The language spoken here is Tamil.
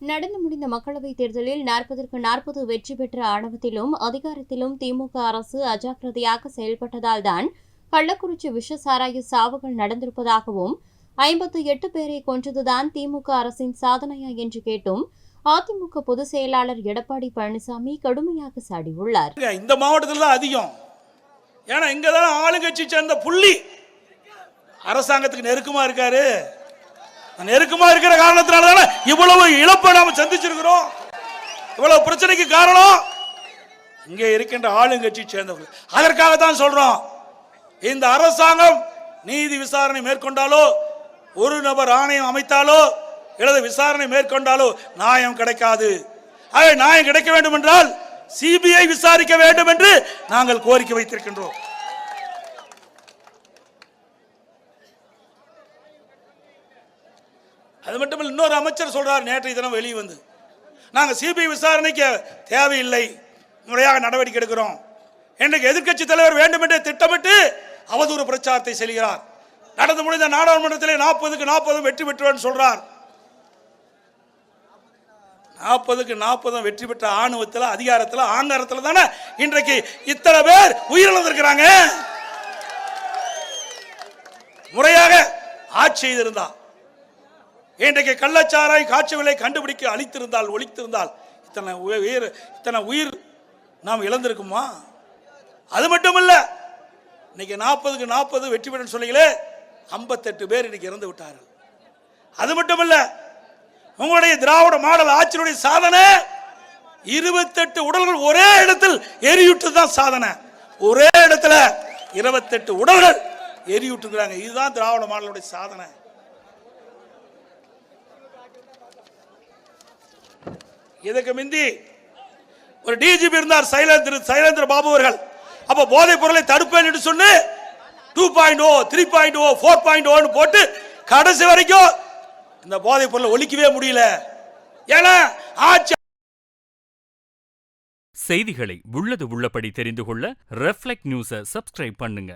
நடந்து முடிந்த மக்களவைத் தேர்தலில் நாற்பதற்கு நாற்பது வெற்றி பெற்ற ஆணவத்திலும் அதிகாரத்திலும் திமுக அரசு அஜாக்கிரதையாக செயல்பட்டதால்தான் கள்ளக்குறிச்சி விஷ சாராய சாவுகள் நடந்திருப்பதாகவும் ஐம்பத்து எட்டு பேரை கொன்றதுதான் திமுக அரசின் சாதனையா என்று கேட்டும் அதிமுக பொதுச் செயலாளர் எடப்பாடி பழனிசாமி கடுமையாக சாடியுள்ளார். இந்த மாவட்டத்தில் தான் அதிகம். ஏன்னா இங்க ஆளுங்கட்சி சேர்ந்த புள்ளி. அரசாங்கத்துக்கு நெருக்கமா இருக்காரு. நெருக்கமா இருக்கிற காரணத்தினால தானே இவ்வளவு இழப்பை நாம சந்திச்சிருக்கிறோம். இவ்வளவு பிரச்சனைக்கு காரணம் இங்க இருக்கின்ற ஆளுங்கட்சி சேர்ந்தவர்கள். அதற்காக தான் சொல்றோம். இந்த அரசாங்கம் நீதி விசாரணை மேற்கொண்டாலோ ஒரு நபர் ஆணையம் அமைத்தாலோ எழுத விசாரணை மேற்கொண்டாலோ நியாயம் கிடைக்காது. ஆகவே நியாயம் கிடைக்க வேண்டும் என்றால் சிபிஐ விசாரிக்க வேண்டும் என்று நாங்கள் கோரிக்கை வைத்திருக்கின்றோம். அது மட்டும் இல்லை இன்னொரு அமைச்சர் சொல்றார் நேற்றைய தினம் வெளியே வந்து. நாங்கள் சிபிஐ விசாரணைக்கு தேவையில்லை. முறையாக நடவடிக்கை எடுக்கிறோம். இன்றைக்கு எதிர்க்கட்சி தலைவர் வேண்டுமென்றே திட்டமிட்டு அவதூறு பிரச்சாரத்தை செல்கிறார் நடந்து முடிந்த நாடாளுமன்றத்தில் நாற்பதுக்கு நாற்பதும் வெற்றி பெற்றுவேன் சொல்றார். நாற்பதுக்கு நாற்பதும் வெற்றி பெற்ற ஆணவத்தில் அதிகாரத்தில் ஆங்காரத்தில் தானே இன்றைக்கு இத்தனை பேர் உயிரிழந்திருக்கிறாங்க. முறையாக ஆட்சி செய்திருந்தா. இன்றைக்கு கள்ளச்சாராய் காட்சி விலை கண்டுபிடிக்க அழித்திருந்தால் ஒழித்திருந்தால் இத்தனை உயிர் இத்தனை உயிர் நாம் இழந்திருக்குமா? அது மட்டும் இல்லை இன்னைக்கு நாற்பதுக்கு நாற்பது வெற்றி பெற்று சொல்லிங்களே ஐம்பத்தெட்டு பேர் இன்னைக்கு இறந்து விட்டார்கள். அது மட்டும் இல்லை உங்களுடைய திராவிட மாடல் ஆட்சியினுடைய சாதனை இருபத்தெட்டு உடல்கள் ஒரே இடத்தில் எரியுற்று தான் சாதனை. ஒரே இடத்துல இருபத்தெட்டு உடல்கள் எரியுற்றுக்கிறாங்க இதுதான் திராவிட மாடலுடைய சாதனை. இதுக்கு மிந்தி? ஒரு டிஜிபி இருந்தார் சைலேந்திர சைலேந்திர பாபு அவர்கள். அப்ப போதைப் பொருளை தடுப்பேன் என்று சொன்னு two point O three point O four point ஓன்னு போட்டு கடைசி வரைக்கும் இந்த போதைப் பொருளை ஒழிக்கவே முடியல. ஏன்னா ஆட்சி செய்திகளை உள்ளது உள்ளபடி தெரிந்து கொள்ள ரெஃப்ளெக்ட் நியூஸை சப்ஸ்கிரைப் பண்ணுங்க.